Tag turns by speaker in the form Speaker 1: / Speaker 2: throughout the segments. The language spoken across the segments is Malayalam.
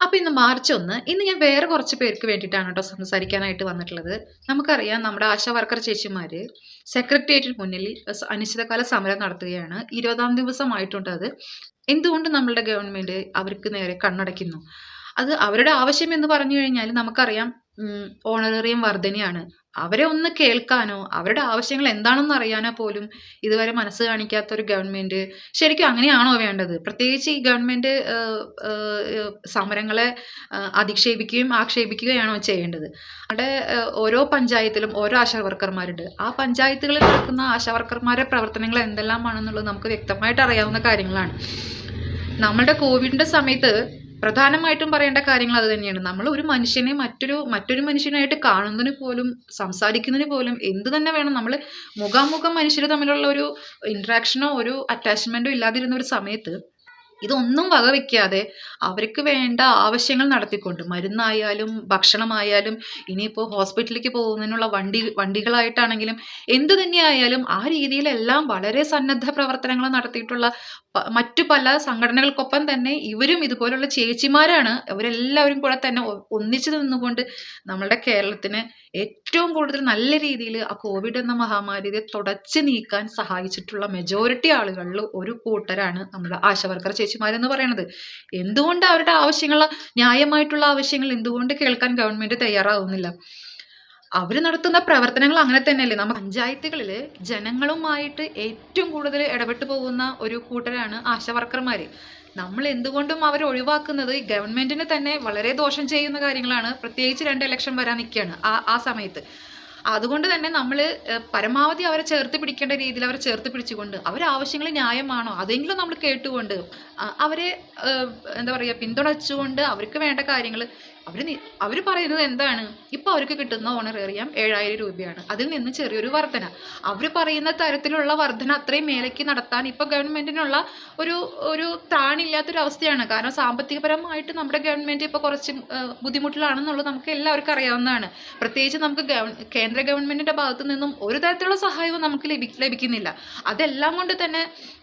Speaker 1: അപ്പൊ ഇന്ന് മാർച്ച് ഒന്ന് ഇന്ന് ഞാൻ വേറെ കുറച്ച് പേർക്ക് വേണ്ടിയിട്ടാണ് കേട്ടോ സംസാരിക്കാനായിട്ട് വന്നിട്ടുള്ളത്. നമുക്കറിയാം നമ്മുടെ ആശാ വർക്കർ ചേച്ചിമാര് സെക്രട്ടേറിയറ്റിന് മുന്നിൽ അനിശ്ചിതകാല സമരം നടത്തുകയാണ്. ഇരുപതാം ദിവസമായിട്ടുണ്ട് അത്. എന്തുകൊണ്ട് നമ്മളുടെ ഗവൺമെന്റ് അവർക്ക് നേരെ കണ്ണടയ്ക്കുന്നു? അത് അവരുടെ ആവശ്യം എന്ന് പറഞ്ഞു കഴിഞ്ഞാൽ നമുക്കറിയാം ഓണറേറിയം വർധനയാണ്. അവരെ ഒന്ന് കേൾക്കാനോ അവരുടെ ആവശ്യങ്ങൾ എന്താണെന്ന് അറിയാനോ പോലും ഇതുവരെ മനസ്സ് കാണിക്കാത്ത ഒരു ഗവൺമെന്റ്. ശരിക്കും അങ്ങനെയാണോ വേണ്ടത്? പ്രത്യേകിച്ച് ഈ ഗവൺമെന്റ് സമരങ്ങളെ അധിക്ഷേപിക്കുകയും ആക്ഷേപിക്കുകയാണോ ചെയ്യേണ്ടത്? അവിടെ ഓരോ പഞ്ചായത്തിലും ഓരോ ആശാ വർക്കർമാരുണ്ട് ആ പഞ്ചായത്തുകളിൽ നടക്കുന്ന ആശാ വർക്കർമാരുടെ പ്രവർത്തനങ്ങൾ എന്തെല്ലാമാണെന്നുള്ളത് നമുക്ക് വ്യക്തമായിട്ട് അറിയാവുന്ന കാര്യങ്ങളാണ്. നമ്മളുടെ കോവിഡിന്റെ സമയത്ത് പ്രധാനമായിട്ടും പറയേണ്ട കാര്യങ്ങൾ അത് തന്നെയാണ്. നമ്മൾ ഒരു മനുഷ്യനെ മറ്റൊരു മറ്റൊരു മനുഷ്യനായിട്ട് കാണുന്നതിന് പോലും സംസാരിക്കുന്നതിന് പോലും എന്ത് തന്നെ വേണം നമ്മൾ മുഖാമുഖം മനുഷ്യർ തമ്മിലുള്ള ഒരു ഇൻട്രാക്ഷനോ ഒരു അറ്റാച്ച്മെന്റോ ഇല്ലാതിരുന്ന ഒരു സമയത്ത് ഇതൊന്നും വകവെക്കാതെ അവർക്ക് വേണ്ട ആവശ്യങ്ങൾ നടത്തിക്കൊണ്ട് മരുന്നായാലും ഭക്ഷണമായാലും ഇനിയിപ്പോൾ ഹോസ്പിറ്റലിലേക്ക് പോകുന്നതിനുള്ള വണ്ടി വണ്ടികളായിട്ടാണെങ്കിലും എന്ത് തന്നെയായാലും ആ രീതിയിലെല്ലാം വളരെ സന്നദ്ധ പ്രവർത്തനങ്ങൾ നടത്തിയിട്ടുള്ള മറ്റു പല സംഘടനകൾക്കൊപ്പം തന്നെ ഇവരും ഇതുപോലുള്ള ചേച്ചിമാരാണ്. അവരെല്ലാവരും കൂടെ തന്നെ ഒന്നിച്ചു നിന്നുകൊണ്ട് നമ്മളുടെ കേരളത്തിന് ഏറ്റവും കൂടുതൽ നല്ല രീതിയിൽ ആ കോവിഡ് എന്ന മഹാമാരിയെ തുടച്ചു നീക്കാൻ സഹായിച്ചിട്ടുള്ള മെജോറിറ്റി ആളുകളിൽ ഒരു കൂട്ടരാണ് നമ്മുടെ ആശാവർക്കർ ചേച്ചിമാരെന്ന് പറയുന്നത് എന്തുകൊണ്ട് അവരുടെ ആവശ്യങ്ങൾ ന്യായമായിട്ടുള്ള ആവശ്യങ്ങൾ എന്തുകൊണ്ട് കേൾക്കാൻ ഗവൺമെന്റ് തയ്യാറാവുന്നില്ല? അവർ നടത്തുന്ന പ്രവർത്തനങ്ങൾ അങ്ങനെ തന്നെയല്ലേ? നമ്മൾ പഞ്ചായത്തുകളിൽ ജനങ്ങളുമായിട്ട് ഏറ്റവും കൂടുതൽ ഇടപെട്ട് പോകുന്ന ഒരു കൂട്ടരാണ് ആശാവർക്കർമാർ നമ്മൾ എന്തുകൊണ്ടും അവർ ഒഴിവാക്കുന്നത് ഗവൺമെന്റിന് തന്നെ വളരെ ദോഷം ചെയ്യുന്ന കാര്യങ്ങളാണ്. പ്രത്യേകിച്ച് രണ്ട് ഇലക്ഷൻ വരാൻ നിൽക്കുകയാണ് ആ ആ സമയത്ത്. അതുകൊണ്ട് തന്നെ നമ്മൾ പരമാവധി അവരെ ചേർത്ത് പിടിക്കേണ്ട രീതിയിൽ അവരെ ചേർത്ത് പിടിച്ചുകൊണ്ട് അവരെ ആവശ്യങ്ങൾ ന്യായമാണോ അതെങ്കിലും നമ്മൾ കേട്ടുകൊണ്ട് അവരെ എന്താ പറയുക പിന്തുണച്ചുകൊണ്ട് അവർക്ക് വേണ്ട കാര്യങ്ങൾ അവർ അവർ പറയുന്നത് എന്താണ്? ഇപ്പോൾ അവർക്ക് കിട്ടുന്ന ഓണറേറിയം ഏഴായിരം രൂപയാണ്. അതിൽ നിന്ന് ചെറിയൊരു വർധന. അവർ പറയുന്ന തരത്തിലുള്ള വർധന അത്രയും മേലേക്ക് നടത്താൻ ഇപ്പോൾ ഗവൺമെന്റിനുള്ള ഒരു ഒരു താണില്ലാത്തൊരു അവസ്ഥയാണ്. കാരണം സാമ്പത്തികപരമായിട്ട് നമ്മുടെ ഗവൺമെന്റ് ഇപ്പോൾ കുറച്ച് ബുദ്ധിമുട്ടിലാണെന്നുള്ളത് നമുക്ക് എല്ലാവർക്കും അറിയാവുന്നതാണ്. പ്രത്യേകിച്ച് നമുക്ക് കേന്ദ്ര ഗവൺമെന്റിന്റെ ഭാഗത്തു നിന്നും ഒരു തരത്തിലുള്ള സഹായവും നമുക്ക് ലഭിക്കുന്നില്ല. അതെല്ലാം കൊണ്ട് തന്നെ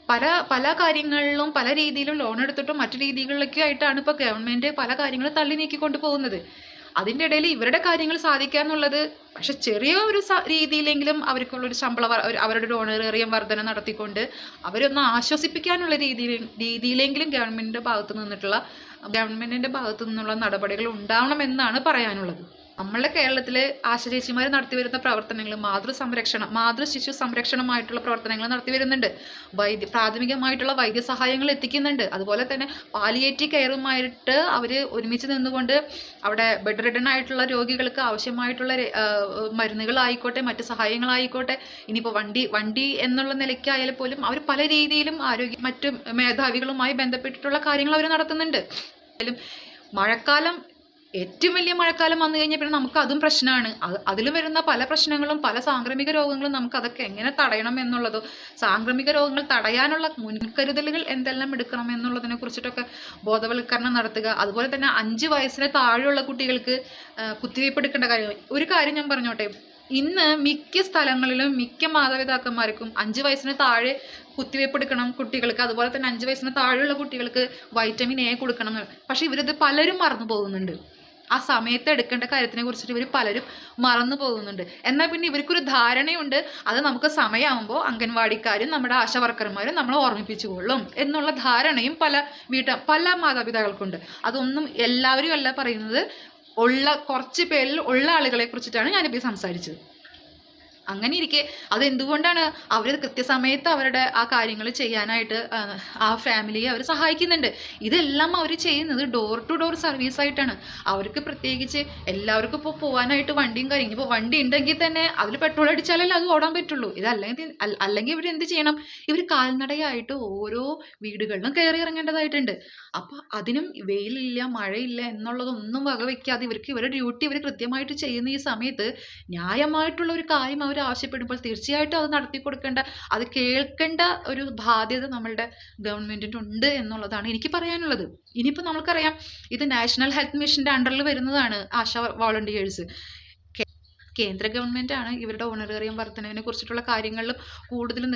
Speaker 1: പല പല കാര്യങ്ങളിലും പല രീതിയിലും ലോൺ എടുത്തിട്ടും മറ്റു രീതികളിലൊക്കെ ആയിട്ടാണ് ഇപ്പോൾ ഗവൺമെന്റ് പല കാര്യങ്ങളും തള്ളി നീക്കിക്കൊണ്ട് പോകുന്നത്. അതിന്റെ ഇടയിൽ ഇവരുടെ കാര്യങ്ങൾ സാധിക്കുക എന്നുള്ളത് പക്ഷെ ചെറിയ ഒരു രീതിയിലെങ്കിലും അവർക്കുള്ളൊരു ശമ്പള അവരുടെ ഒരു ഓണറേറിയം വർധന നടത്തിക്കൊണ്ട് അവരൊന്ന് ആശ്വസിപ്പിക്കാനുള്ള രീതിയിൽ രീതിയിലെങ്കിലും ഗവൺമെന്റിന്റെ ഭാഗത്ത് നിന്നിട്ടുള്ള ഗവൺമെന്റിന്റെ ഭാഗത്തു നിന്നുള്ള നടപടികൾ ഉണ്ടാവണമെന്നാണ് പറയാനുള്ളത്. നമ്മളെ കേരളത്തിൽ ആശചേച്ചിമാർ നടത്തി വരുന്ന പ്രവർത്തനങ്ങൾ മാതൃ സംരക്ഷണം മാതൃ ശിശു സംരക്ഷണമായിട്ടുള്ള പ്രവർത്തനങ്ങൾ നടത്തി വരുന്നുണ്ട് വൈദ്യ പ്രാഥമികമായിട്ടുള്ള വൈദ്യസഹായങ്ങൾ എത്തിക്കുന്നുണ്ട്. അതുപോലെ തന്നെ പാലിയേറ്റീവ് കെയറുമായിട്ട് അവർ ഒരുമിച്ച് നിന്നുകൊണ്ട് അവിടെ ബെഡ് റിഡൺ ആയിട്ടുള്ള രോഗികൾക്ക് ആവശ്യമായിട്ടുള്ള മരുന്നുകളായിക്കോട്ടെ മറ്റ് സഹായങ്ങളായിക്കോട്ടെ ഇനിയിപ്പോൾ വണ്ടി വണ്ടി എന്നുള്ള നിലയ്ക്കായാലും പോലും അവർ പല രീതിയിലും ആരോഗ്യ മറ്റ് മേധാവികളുമായി ബന്ധപ്പെട്ടിട്ടുള്ള കാര്യങ്ങൾ അവർ നടത്തുന്നുണ്ട്. മഴക്കാലം ഏറ്റവും വലിയ മഴക്കാലം വന്നു കഴിഞ്ഞാൽ പിന്നെ നമുക്ക് അതും പ്രശ്നമാണ് അതിൽ വരുന്ന പല പ്രശ്നങ്ങളും പല സാംക്രമിക രോഗങ്ങളും നമുക്ക് അതൊക്കെ എങ്ങനെ തടയണം എന്നുള്ളതോ സാംക്രമിക രോഗങ്ങൾ തടയാനുള്ള മുൻകരുതലുകൾ എന്തെല്ലാം എടുക്കണം എന്നുള്ളതിനെ കുറിച്ചിട്ടൊക്കെ ബോധവൽക്കരണം നടത്തുക. അതുപോലെ തന്നെ അഞ്ച് വയസ്സിന് താഴെയുള്ള കുട്ടികൾക്ക് കുത്തിവയ്പ് എടുക്കേണ്ട കാര്യം ഒരു കാര്യം ഞാൻ പറഞ്ഞോട്ടെ. ഇന്ന് മിക്ക സ്ഥലങ്ങളിലും മിക്ക മാതാപിതാക്കന്മാർക്കും അഞ്ച് വയസ്സിന് താഴെ കുത്തിവയ്പ്പ് എടുക്കണം കുട്ടികൾക്ക്. അതുപോലെ തന്നെ അഞ്ച് വയസ്സിന് താഴെയുള്ള കുട്ടികൾക്ക് വൈറ്റമിൻ എ കൊടുക്കണം. പക്ഷെ ഇവരിത് പലരും മറന്നു പോകുന്നുണ്ട്. ആ സമയത്ത് എടുക്കേണ്ട കാര്യത്തിനെ കുറിച്ചിട്ട് ഇവർ പലരും മറന്നു പോകുന്നുണ്ട്. എന്നാൽ പിന്നെ ഇവർക്കൊരു ധാരണയുണ്ട്. അത് നമുക്ക് സമയമാകുമ്പോൾ അംഗൻവാടിക്കാരും നമ്മുടെ ആശാ വർക്കർമാരും നമ്മളെ ഓർമ്മിപ്പിച്ചു കൊള്ളും എന്നുള്ള ധാരണയും പല വീട്ട പല മാതാപിതാക്കൾക്കുണ്ട്. അതൊന്നും എല്ലാവരും അല്ല പറയുന്നത്. ഉള്ള കുറച്ച് പേരിൽ ഉള്ള ആളുകളെ കുറിച്ചിട്ടാണ് ഞാനിപ്പോൾ സംസാരിച്ചത്. അങ്ങനെ ഇരിക്കെ അത് എന്തുകൊണ്ടാണ് അവർ കൃത്യസമയത്ത് അവരുടെ ആ കാര്യങ്ങൾ ചെയ്യാനായിട്ട് ആ, ഫാമിലിയെ അവർ സഹായിക്കുന്നുണ്ട്? ഇതെല്ലാം അവർ ചെയ്യുന്നത് ഡോർ ടു ഡോർ സർവീസ് ആയിട്ടാണ്. അവർക്ക് പ്രത്യേകിച്ച് എല്ലാവർക്കും ഇപ്പോൾ പോകാനായിട്ട് വണ്ടിയും കാര്യം ഇപ്പോൾ വണ്ടി ഉണ്ടെങ്കിൽ തന്നെ അതിൽ പെട്രോൾ അടിച്ചാലല്ലേ അത് ഓടാൻ പറ്റുള്ളൂ. ഇതല്ലെങ്കിൽ അല്ല- അല്ലെങ്കിൽ ഇവർ എന്ത് ചെയ്യണം? ഇവർ കാൽനടയായിട്ട് ഓരോ വീടുകളിലും കയറി ഇറങ്ങേണ്ടതായിട്ടുണ്ട്. അപ്പോൾ അതിനും വെയിലില്ല മഴയില്ല എന്നുള്ളതൊന്നും വകവെക്കാതെ ഇവർക്ക് ഇവരുടെ ഡ്യൂട്ടി ഇവർ കൃത്യമായിട്ട് ചെയ്യുന്ന ഈ സമയത്ത് ന്യായമായിട്ടുള്ള ഒരു കാര്യം അവർ ആവശ്യപ്പെടുമ്പോൾ തീർച്ചയായിട്ടും അത് നടത്തി കൊടുക്കേണ്ട അത് കേൾക്കേണ്ട ഒരു ബാധ്യത നമ്മളുടെ ഗവൺമെന്റിന് ഉണ്ട് എന്നുള്ളതാണ് എനിക്ക് പറയാനുള്ളത്. ഇനിയിപ്പോൾ നമുക്കറിയാം ഇത് നാഷണൽ ഹെൽത്ത് മിഷന്റെ അണ്ടറിൽ വരുന്നതാണ് ആശാ വോളണ്ടിയേഴ്സ്. കേന്ദ്ര ഗവൺമെന്റാണ് ഇവരുടെ ഓണറേറിയം വർധനവിനെ കുറിച്ചിട്ടുള്ള കാര്യങ്ങളിലും കൂടുതലും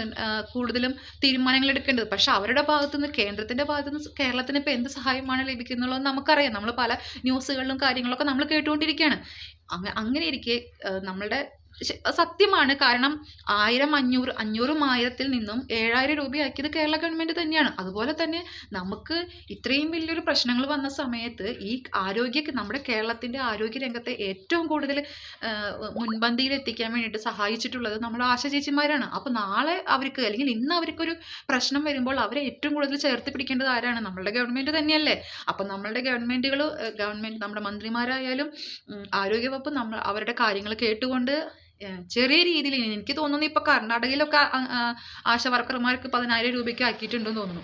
Speaker 1: കൂടുതലും തീരുമാനങ്ങൾ എടുക്കേണ്ടത്. പക്ഷെ അവരുടെ ഭാഗത്തു നിന്ന് കേന്ദ്രത്തിന്റെ ഭാഗത്തു നിന്ന് കേരളത്തിന് ഇപ്പോൾ എന്ത് സഹായമാണ് ലഭിക്കുന്നുള്ളത് നമുക്കറിയാം. നമ്മൾ പല ന്യൂസുകളിലും കാര്യങ്ങളൊക്കെ നമ്മൾ കേട്ടുകൊണ്ടിരിക്കുകയാണ്. അങ്ങ അങ്ങനെ ഇരിക്കെ നമ്മളുടെ സത്യമാണ്. കാരണം ആയിരം അഞ്ഞൂറ് അഞ്ഞൂറും ആയിരത്തിൽ നിന്നും ഏഴായിരം രൂപയാക്കിയത് കേരള ഗവൺമെന്റ് തന്നെയാണ്. അതുപോലെ തന്നെ നമുക്ക് ഇത്രയും വലിയൊരു പ്രശ്നങ്ങൾ വന്ന സമയത്ത് ഈ ആരോഗ്യ നമ്മുടെ കേരളത്തിന്റെ ആരോഗ്യ രംഗത്തെ ഏറ്റവും കൂടുതൽ മുൻപന്തിയിൽ എത്തിക്കാൻ വേണ്ടിയിട്ട് സഹായിച്ചിട്ടുള്ളത് നമ്മുടെ ആശ ചേച്ചിമാരാണ്. അപ്പോൾ നാളെ അവർക്ക് അല്ലെങ്കിൽ ഇന്ന് അവർക്കൊരു പ്രശ്നം വരുമ്പോൾ അവരെ ഏറ്റവും കൂടുതൽ ചേർത്ത് പിടിക്കേണ്ടത് ആരാണ്? നമ്മളുടെ ഗവൺമെന്റ് തന്നെയല്ലേ? അപ്പം നമ്മളുടെ ഗവൺമെന്റുകൾ ഗവൺമെന്റ് നമ്മുടെ മന്ത്രിമാരായാലും ആരോഗ്യവകുപ്പ് നമ്മൾ അവരുടെ കാര്യങ്ങൾ കേട്ടുകൊണ്ട് ചെറിയ രീതിയിൽ എനിക്ക് തോന്നുന്നു ഇപ്പോൾ കർണാടകയിലൊക്കെ ആശ വർക്കർമാർക്ക് പതിനായിരം രൂപയ്ക്ക് ആക്കിയിട്ടുണ്ടെന്ന് തോന്നുന്നു.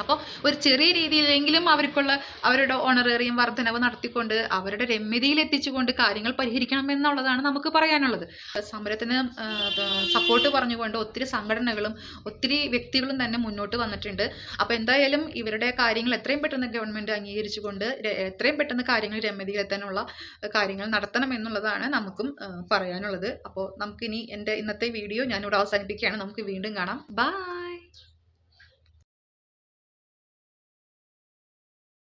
Speaker 1: അപ്പോൾ ഒരു ചെറിയ രീതിയിലെങ്കിലും അവർക്കുള്ള അവരുടെ ഓണറേറിയം വർധനവ് നടത്തിക്കൊണ്ട് അവരുടെ രമ്യതയിൽ എത്തിച്ചുകൊണ്ട് കാര്യങ്ങൾ പരിഹരിക്കണം എന്നുള്ളതാണ് നമുക്ക് പറയാനുള്ളത്. സമരത്തിന് സപ്പോർട്ട് പറഞ്ഞുകൊണ്ട് ഒത്തിരി സംഘടനകളും ഒത്തിരി വ്യക്തികളും തന്നെ മുന്നോട്ട് വന്നിട്ടുണ്ട്. അപ്പോൾ എന്തായാലും ഇവരുടെ കാര്യങ്ങൾ എത്രയും പെട്ടെന്ന് ഗവൺമെന്റ് അംഗീകരിച്ചുകൊണ്ട് എത്രയും പെട്ടെന്ന് കാര്യങ്ങൾ രമ്യതയിലെത്താനുള്ള കാര്യങ്ങൾ നടത്തണം എന്നുള്ളതാണ് നമുക്കും പറയാനുള്ളത്. അപ്പോൾ നമുക്കിനി എന്റെ ഇന്നത്തെ വീഡിയോ ഞാനിവിടെ അവസാനിപ്പിക്കുകയാണ്. നമുക്ക് വീണ്ടും കാണാം. ബൈ